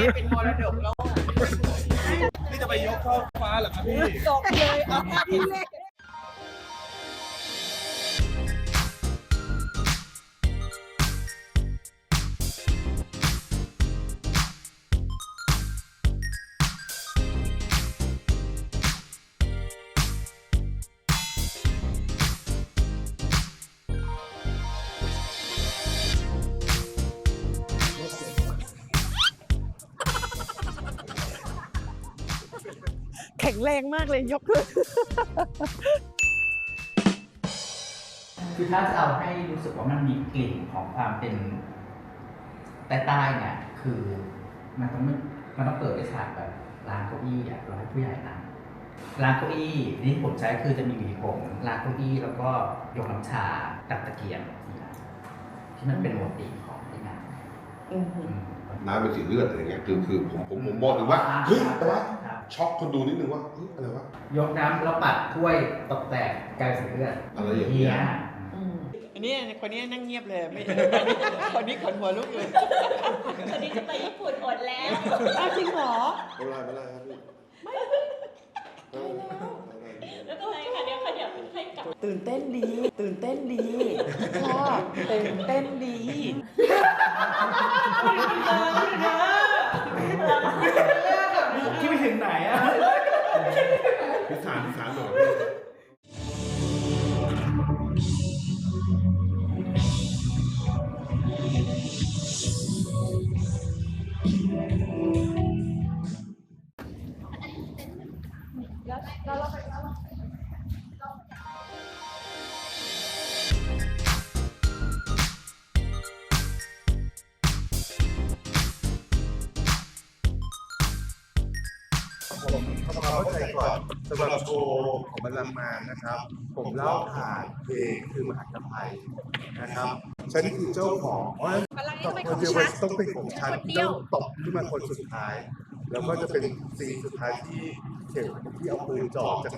ม่เป็นมรดกโลกนี่จะไปยกช่อฟ้าเหรอครับพี่จบเลยเอาท่าที่เล่น แข็งแรงมากเลยยกขึ้นคือถ้าจะเอาให้รู้สึกว่ามันมีกลิ่นของความเป็นใต้ๆเนี่ย คือมันต้องไม่มันต้องเปิดด้วยฉากแบบร้านเก้าอี้อะร้านผู้ใหญ่นั่งร้านเก้าอี้ที่ผมใช้คือจะมีหวีผมร้านเก้าอี้แล้วก็ยกน้ำชากับตะเกียงที่ร้านที่มันเป็นโมติของที่งานอืมน้ำเป็นสีเลือดอะไรเงี้ยคือคือผมผมผมมองถึงว่าเฮ้ยแต่ว่า ช็อกคนดูนิดนึงว่าเฮ้ยอะไรวะยกน้ำแล้วปัดถ้วยตกแตกกลายเป็นสีเลือดอะไรอย่างเงี้ยอันนี้คนนี้นั่งเงียบเลยไม่คนนี้ขนหัวลุกเลยคนนี้จะไปญี่ปุ่นอดแล้วอ้าวจริงเหรอไม่เป็นไรไม่เป็นไรครับพี่ไม่เป็นไรแล้วก็อะไรค่ะเดี๋ยวขยับให้กลับตื่นเต้นดี ตื่นเต้นดีชอบตื่นเต้นดีคิด ผมทำความเข้าใจก่อนสำหรับโชว์ของบรรลังก์มารนะครับ ผมเล่าผ่านเพลงคือมหากภัยนะครับ ฉันคือเจ้าของเพราะฉะนั้นคนเดียวต้องเป็นของฉันต้องตบขึ้นมาคนสุดท้าย แล้วก็จะเป็นซีนสุดท้ายที่เข็มที่เอาปืนจ่อจาก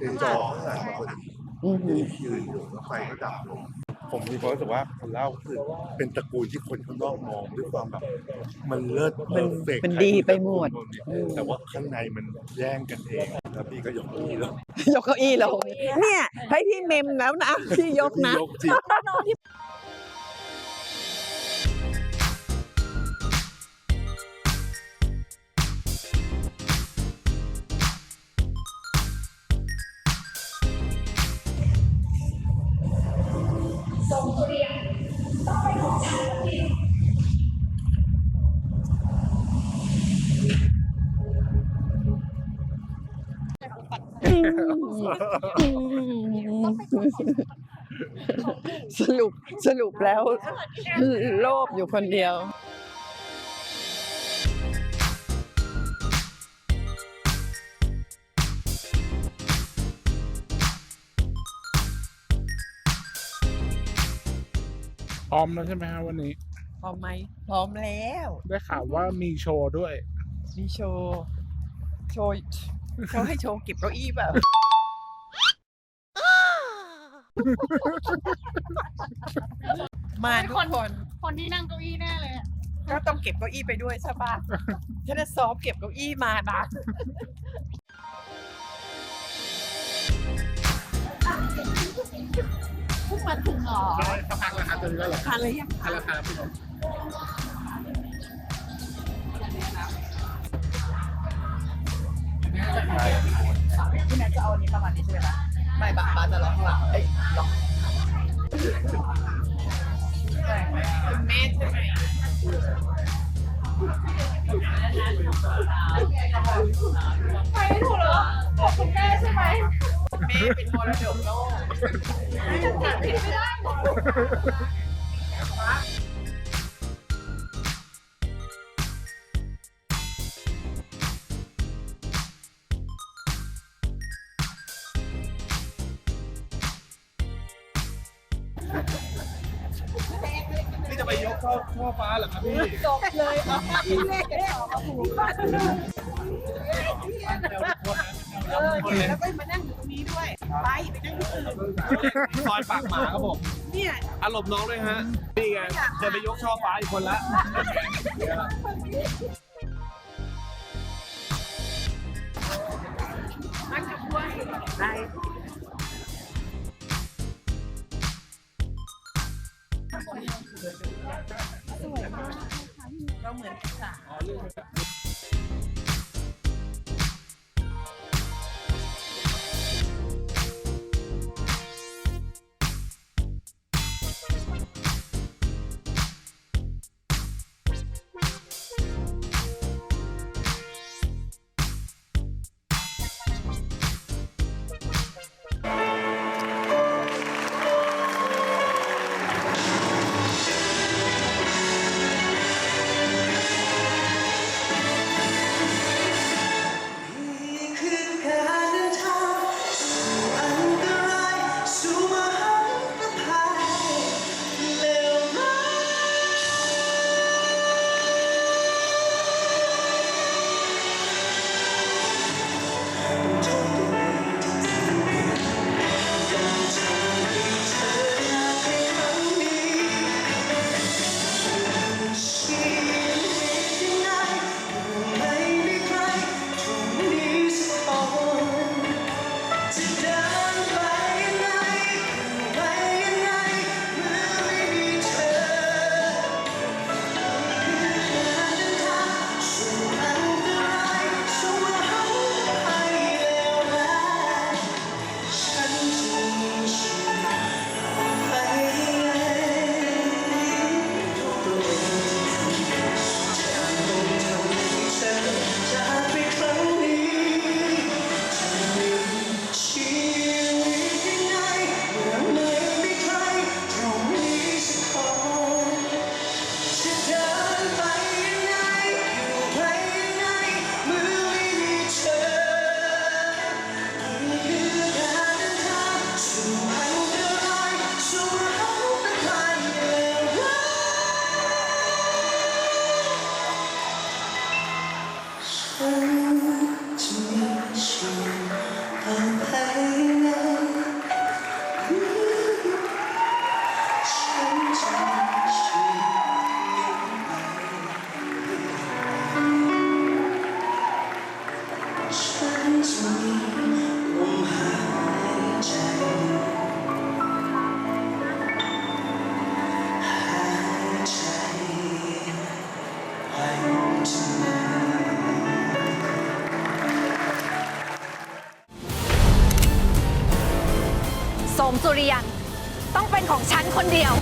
ปืนจ่อข้างหลังมาคนที่ยืนอยู่แล้วไฟก็ดับลงผมมีความรู้สึกว่าคนเล่าคือเป็นตระกูลที่คนข้างนอกมองด้วยความแบบ มันเลิศมัน perfect มันดีไปหมด แต่ว่าข้างในมันแย่งกันเองแล้วพี่ก็ยกมือแล้วยกเก้าอี้ลงเนี่ยให้พี่เมมแล้วนะพี่ยกนะ สรุปสรุปแล้วโลภอยู่คนเดียวพร้อมแล้วใช่ไหมครับวันนี้ พร้อมไหมพร้อมแล้ว ได้ข่าวว่ามีโชว์ด้วย มีโชว์ โชว์ เขาให้โชว์เก็บเก้าอี้เปล่ามาทุกคน คนที่นั่งเก้าอี้แน่เลยอะก็ต้องเก็บเก้าอี้ไปด้วยใช่ปะฉันจะซ้อมเก็บเก้าอี้มานะเพิ่งมาถึงเหรอสักพักแล้วครับตอนนี้ก็หรอทานเลยยังพักแล้วครับพี่นม พี่แนทจะเอาอันนี้ประมาณนี้ใช่ไหมคะไม่บาบาจะล็อกข้างหลังเอ้ยล็อกคุณแม่ใช่ไหมไปไม่ถูกเหรอบอกคุณแม่ใช่ไหมแม่เป็นมรดกโลกจัดผิดไม่ได้นี่จะ ชอบชอบฟ้าเหรอครับพี่จบเลยเอาพี่เลขกันออกมาผูบ้าเออแล้วก็มานั่งอยู่ตรงนี้ด้วย ไปไปนั่งที่อื่นซอยปากหมาครับผม เนี่ยอารมณ์น้องด้วยฮะ นี่ไงจะไปยกชอบปลาอีกคนละมากับด้วยไป สวยมากค่ะเราเหมือนศึกษา สมสุริยันต้องเป็นของฉันคนเดียว